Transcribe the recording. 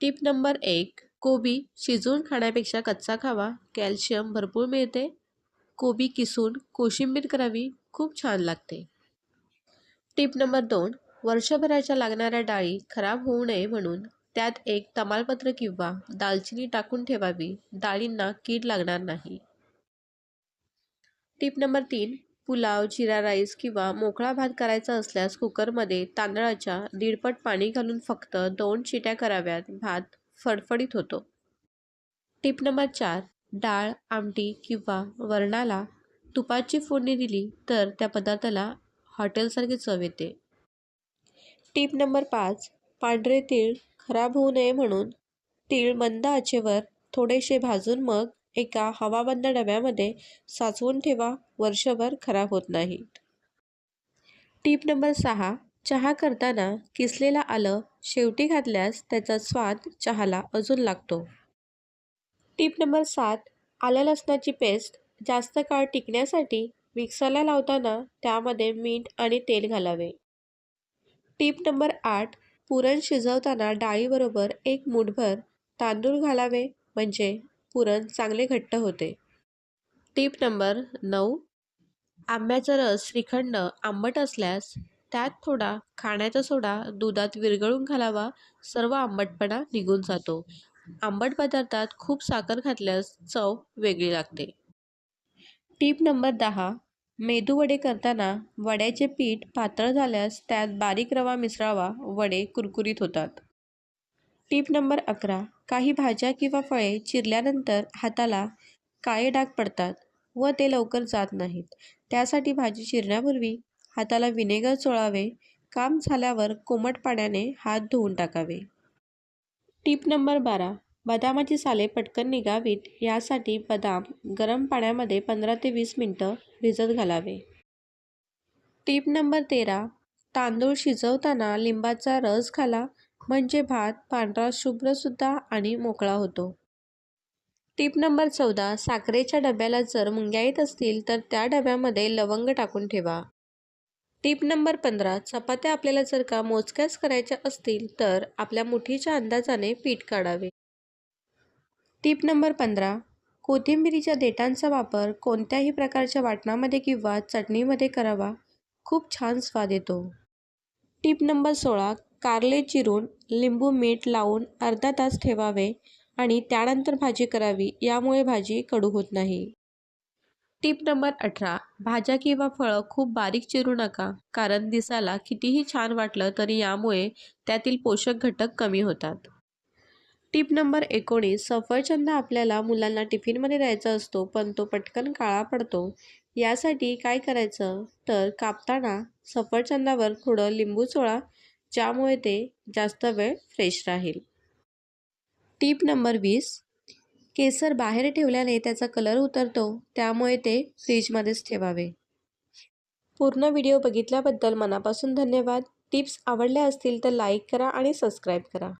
Tip number एक कोबी शिजवून खाण्यापेक्षा कच्चा खावा. कॅल्शियम भरपूर मिळते. कोबी किसून कोशिंबीर करावी खूप छान लागते. टिप नंबर दोन वर्षभराच्या लागणाऱ्या डाळी खराब होऊ नये म्हणून त्यात एक तमालपत्र किंवा दालचिनी टाकून ठेवावी. डाळींना कीड लागणार नाही. टिप नंबर तीन पुलाव जिरा राईस किंवा मोकळा भात करायचा असल्यास कुकरमध्ये तांदळाच्या दीडपट पाणी घालून फक्त दोन शिट्या कराव्यात. भात फडफडीत होतो. टिप नंबर चार डाळ आमटी किंवा वरणाला तुपाची फोडणी दिली तर त्या पदार्थाला हॉटेलसारखी चव येते. टिप नंबर पाच पांढरे तीळ खराब होऊ नये म्हणून तीळ मंद आचेवर थोडेसे भाजून मग एका हवाबंद डब्यामध्ये साचवून ठेवा वर्षभर खराब होत नाही. टीप नंबर सहा चहा करताना किसलेला आलं शेवटी घातल्यास त्याचा स्वाद चहाला अजून लागतो. टीप नंबर सात आलं लसणाची पेस्ट जास्त काळ टिकण्यासाठी मिक्सरला लावताना त्यामध्ये मीठ आणि तेल घालावे. टीप नंबर आठ पुरण शिजवताना डाळीबरोबर एक मूठभर तांदूळ घालावे म्हणजे पुरण चांगले घट्ट होते. टीप नंबर नऊ. आंब्याचा रस श्रीखंड आंबट असल्यास त्यात थोडा खाण्याचा सोडा दुधात विरघळून घालावा सर्व आंबटपणा निघून जातो. आंबट पदार्थात खूप साखर घातल्यास चव वेगळी लागते. टीप नंबर दहा. मेदू वडे करताना वड्याचे पीठ पातळ झाल्यास त्यात बारीक रवा मिसळावा वडे कुरकुरीत होतात. टीप नंबर अकरा. काही भाज्या किंवा फळे चिरल्यानंतर हाताला काळे डाग पडतात व ते लवकर जात नाहीत. त्यासाठी भाजी चिरण्यापूर्वी हाताला विनेगर चोळावे. काम झाल्यावर कोमट पाण्याने हात धुवून टाकावे. टीप नंबर बारा. बदामाची साले पटकन निघावीत यासाठी बदाम गरम पाण्यामध्ये पंधरा ते वीस मिनटं भिजत घालावे. टीप नंबर तेरा. तांदूळ शिजवताना लिंबाचा रस घाला. म्हणजे भात पांढरा शुभ्रसुद्धा आणि मोकळा होतो. टिप नंबर चौदा साखरेच्या डब्याला जर मुंग्या येत असतील तर त्या डब्यामध्ये लवंग टाकून ठेवा. टिप नंबर पंधरा चपात्या आपल्याला जर का मोजक्याच करायच्या असतील तर आपल्या मुठीच्या अंदाजाने पीठ काढावे. टिप नंबर पंधरा कोथिंबिरीच्या देठांचा वापर कोणत्याही प्रकारच्या वाटणामध्ये किंवा चटणीमध्ये करावा. खूप छान स्वाद येतो. टिप नंबर सोळा कारले चिरून लिंबू मीठ लावून अर्धा तास ठेवावे आणि त्यानंतर भाजी करावी यामुळे भाजी कडू होत नाही. टिप नंबर अठरा. भाज्या किंवा फळं खूप बारीक चिरू नका कारण दिसायला कितीही छान वाटलं तरी यामुळे त्यातील पोषक घटक कमी होतात. टिप नंबर एकोणीस. सफरचंद आपल्याला मुलांना टिफिनमध्ये द्यायचा असतो पण तो पटकन काळा पडतो. यासाठी काय करायचं? तर कापताना सफरचंदावर थोडं लिंबू चोळा ज्यामुळे ते जास्त वेळ फ्रेश राहील. टिप नंबर वीस. केसर बाहेर ठेवल्याने त्याचा कलर उतरतो त्यामुळे ते फ्रीजमध्येच ठेवावे. पूर्ण व्हिडिओ बघितल्याबद्दल मनापासून धन्यवाद. टिप्स आवडल्या असतील तर लाईक करा आणि सबस्क्राईब करा.